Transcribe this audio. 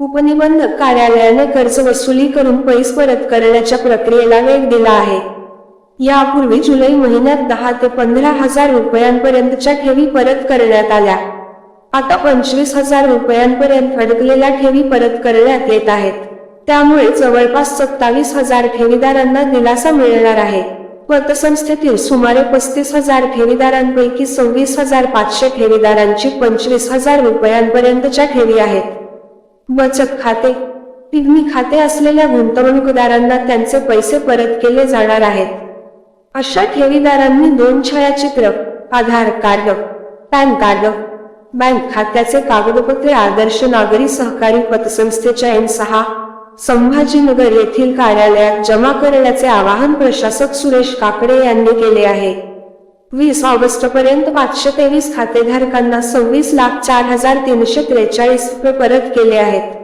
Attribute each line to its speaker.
Speaker 1: उपनिबंधक कार्यालयाने कर्ज वसुली करून पैसे परत करण्याच्या प्रक्रियेला वेग दिला आहे. यापूर्वी जुलै महिन्यात दहा ते पंधरा हजार रुपयांपर्यंतच्या ठेवी परत करण्यात आल्या. आता पंचवीस हजार रुपयांपर्यंत अडकलेल्या ठेवी परत करण्यात येत आहेत. त्यामुळे जवळपास सत्तावीस हजार ठेवीदारांना दिलासा मिळणार आहे. पतसंस्थेतील सुमारे पस्तीस हजार ठेवीदारांपैकी सव्वीस हजार पाचशे ठेवीदारांची पंचवीस हजार रुपयांपर्यंतच्या ठेवी आहेत. बचत खाते पिगमी खाते असलेल्या गुंतवणूकदारांना त्यांचे पैसे परत केले जाणार आहेत. अशा ठेवीदारांनी दोन छायाचित्र Aadhaar card PAN card bank खात्याचे कागदपत्रे आदर्श नागरी सहकारी पतसंस्थेच्या एन सहा संभाजीनगर येथील कार्यालयात जमा करण्याचे आवाहन प्रशासक सुरेश काकडे यांनी केले आहे. वीस ऑगस्ट पर्यंत पाचशे तेवीस खातेधारकांना सव्वीस लाख चार हजार तीनशे त्रेचाळीस रुपये परत केले आहेत.